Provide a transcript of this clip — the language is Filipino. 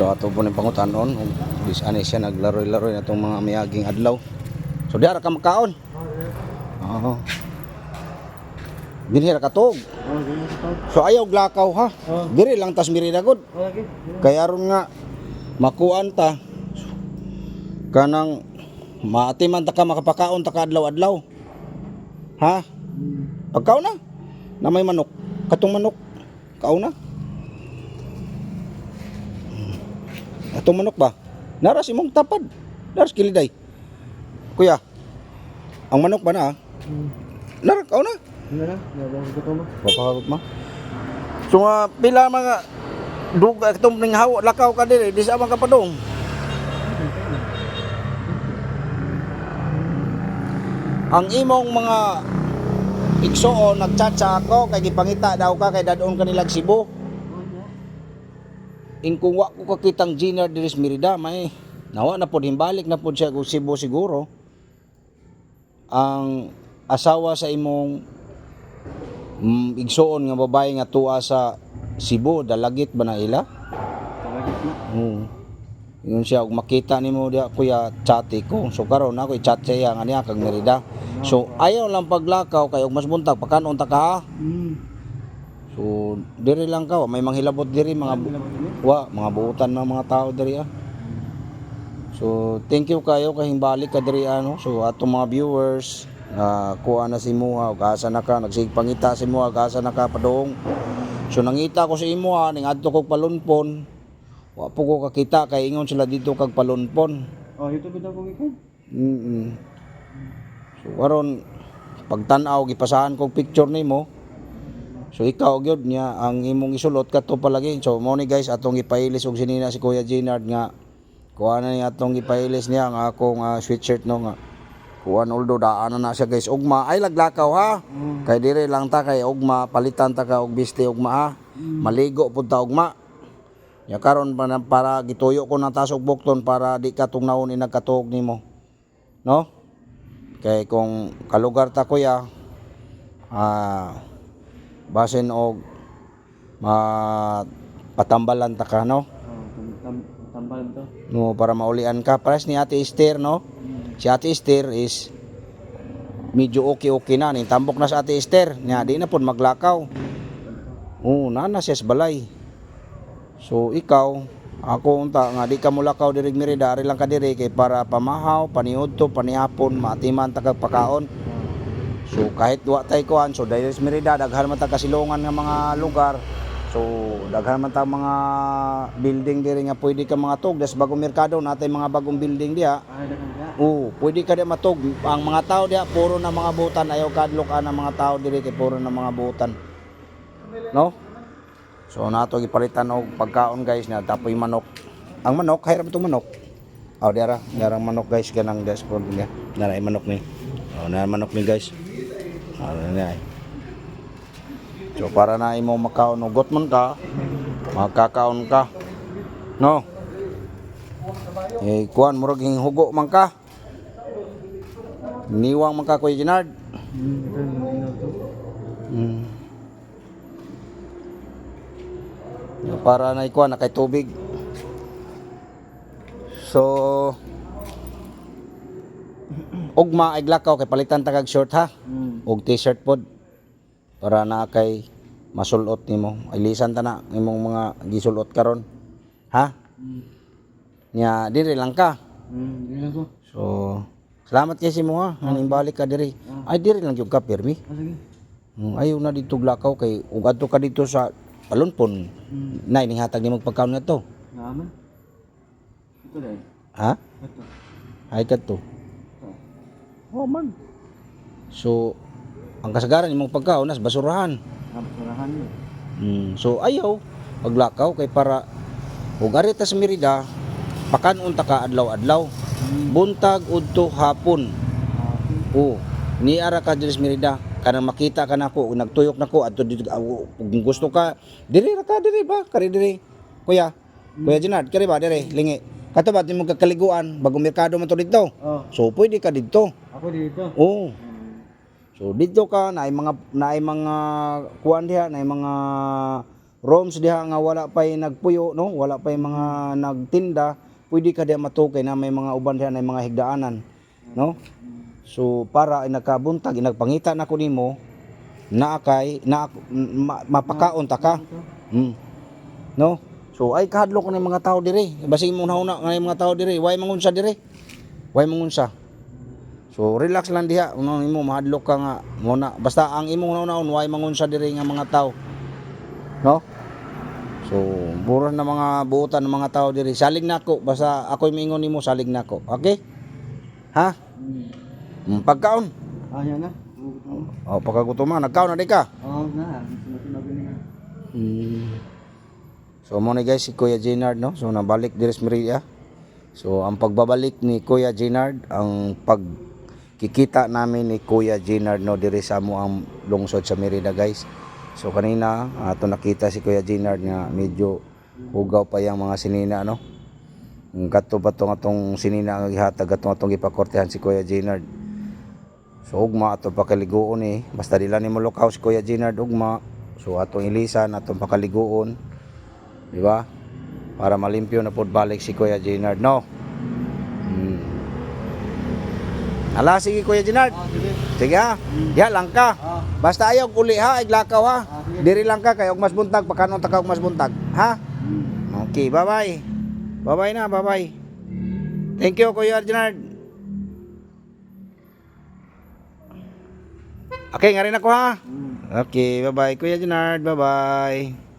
So ato po ni pangutanon ug bis ani siya naglaro-laro na itong mga miyaging adlaw. So di ara ka makaon. Oo. Dinhi ra ka tog. Oh. So ayaw glakaw ha. Oh. Diri lang tas mirida gud. Oh. Kaya ron nga makuan ta kanang maatiman ta ka makapakaon ta ka adlaw-adlaw. Ha? Pagkaon na. Na may manok. Katong manok. Kaon na. Atong manok ba? Naras imong tapad. Naras kiliday. Kuya. Ang manok ba na? Hmm. Narak kaon na. Ano na? Nabang ko to mo. Papakagot ma. So nga pila mga duga itong ning hawa lakaw ka diri di sa man ka padong. Ang imong mga igsoon nagchatsa ako kay gipangita daw ka kay dadon ka nilag Cebu. In kung wa ko kakitang Gina Diris Merida may nawa na pod himbalik na pod siya kung Cebu siguro. Ang asawa sa imong mm, igsoon nga babae nga tuwa sa Cebu dalagit ba na ila? Talagit na. Oo. Yun siya ug makita nimo dia kuya chati ko. So karon ako i-chat siya nga niya kag Merida. So ayaw lang paglakaw kay ug mas buntag pakanon ta ka. ha? So diri lang ka may manghilabot diri mga wa mga buutan ng mga tao diri ah. So thank you kayo kay himbalik ka diri ano. So ato mga viewers na kuha na si Muha asa na ka nagsigpangita si Muha asa na ka padong. So nangita ko sa imo ha ning adto kog palunpon. Wa po ko kakita kay ingon sila dito kag palunpon. Oh, ito bitaw ko ikan. Mm. So karon pagtan-aw gipasahan kog picture nimo. So ikaw gyud niya ang imong isulot kadto palagi. So mo ni guys atong gipailis og sinina si Kuya Gennard nga kuha na ni atong gipailis niya ang akong ah, sweatshirt no nga. Kuha although daan na siya guys. Ugma ay laglakaw ha. Oh. Kay dire lang ta kay ugma palitan ta ka og biste ugma ha. Maligo pud ta ugma. Ya karon pa na- para gituyo ko na tas og bukton para di ka tungnaon ni nagkatuog nimo. No? Kay kung kalugar ta kuya ah basin og ma patambalan ta ka no? Oh, tam tam tambal to. No para maulian ka pares ni Ate Esther no? Si Ate Esther is medyo okay-okay na ning tambok na sa Ate Esther nya di na pud maglakaw. Oo, nana siya balay. So ikaw, ako unta nga di ka mulakaw diri Merida, ari lang ka diri kay para pamahaw, paniudto, panihapon, maatiman ta kag pakaon. So kahit wa tay kuan, so dahil sa Merida daghan man ta kasilungan nga mga lugar. So daghan man ta mga building diri nga pwede ka mga tug das bagong merkado natay mga bagong building diha. Ah. Oo, pwede ka di matug. Ang mga tao diha puro na mga butan, ayaw kadlok ang mga tao diri kay puro na mga butan. No? So nato gipalitan og pagkaon guys na tapoy manok. Ang manok, hayra itong manok. Oh, diara, diara manok guys ganang guys ko niya. Nara manok ni. Oh, nara manok ni guys. Oh, na So para na imo makaon ugot man ka, makakaon ka. No? Eh, kuan murag hing hugo man ka. Niwang man ka inaw to. Mm. Para na ikuha na kay tubig. So ugma ay glakaw kay palitan tagag short ha. Hmm. Og t-shirt pod para na kay masulot nimo. Ay lisan ta na imong mga gisulot karon. Ha? Nya diri lang ka. Hmm, ganyan ko. So salamat kay si mo ha. Aning balik ka diri. Ay diri lang jud ka permi. Ah, sige. Mm, ayaw na dito glakaw kay ug adto ka dito sa palunpon. Hmm. Nay ning hatag nimo pagkaon nga to. Naman. Ito dahil. Ha? Ito. Ay kadto. Oh. Oh man. So ang kasagaran imong pagkaon nas basurahan. Kapsurahan yun. Mm, so ayaw paglakaw kay para ug ari ta sa Merida pakanon ta ka adlaw-adlaw. Buntag udto hapon. Ah, okay. Oo. Ni ara ka diri sa Merida kanang makita ka nako nagtuyok nako adto dito ah, kung gusto ka diri ra ka diri ba kari diri kuya kuya Jenard kari ba diri lingi kato ba mo kakaliguan bagong merkado man to dito. Oh, so pwede ka dito. Ako dito. oo. So dito ka na mga na mga kuan diha na mga rooms diha nga wala pa'y nagpuyo no? Wala pa'y mga nagtinda. Pwede ka diha matukay na may mga uban diha na mga higdaanan no? So para ay nakabuntag nagpangita na ko nimo na kay na ma, mapakaon ta ka. Mm. no so ay kahadlo ko ng mga tao dire basig mo nauna nga mga tao dire way mangunsa dire way mangunsa So relax lang diha, uno nimo mahadlok ka nga muna. Basta ang imong nauna way mangunsa diri nga mga tao. No? So, mura na mga buutan ng mga tao diri. Salig nako basta ako'y mingon nimo salig nako. Okay? Ha? Mm, Pagkaon. Yan na. O Oo, pagkagutuman, nagkaon na di ka. Oo, na. Sinabi. Hmm. So mo ni guys si Kuya Jenard no. So nabalik diri sa Maria. So ang pagbabalik ni Kuya Jenard ang pagkikita namin ni Kuya Jenard no diri sa mo ang lungsod sa Merida guys. So kanina ato nakita si Kuya Jenard nga medyo hugaw pa yang mga sinina no. Ang Gato pa tong atong sinina nga gihatag atong atong gipakortehan si Kuya Jenard. So ugma ato pakaliguon eh. Basta dila ni mo lukaw si Kuya Jenard ugma. So atong ilisan atong pakaliguon. Di ba? Para malimpyo na pod balik si Kuya Jenard no. Hmm. Ala sige Kuya Jenard. Ah, sige. Sige ha. Ya lang ka. Ah, Basta ayaw uli ha, iglakaw ha. Ah, sige. Diri lang ka kay og mas buntag pagkanon ta mas buntag. Ha? hmm. Okay, bye-bye. Bye-bye na, bye-bye. Thank you Kuya Jenard. Okay, nga rin ako ha. Hmm. Okay, bye-bye Kuya Jenard, bye-bye.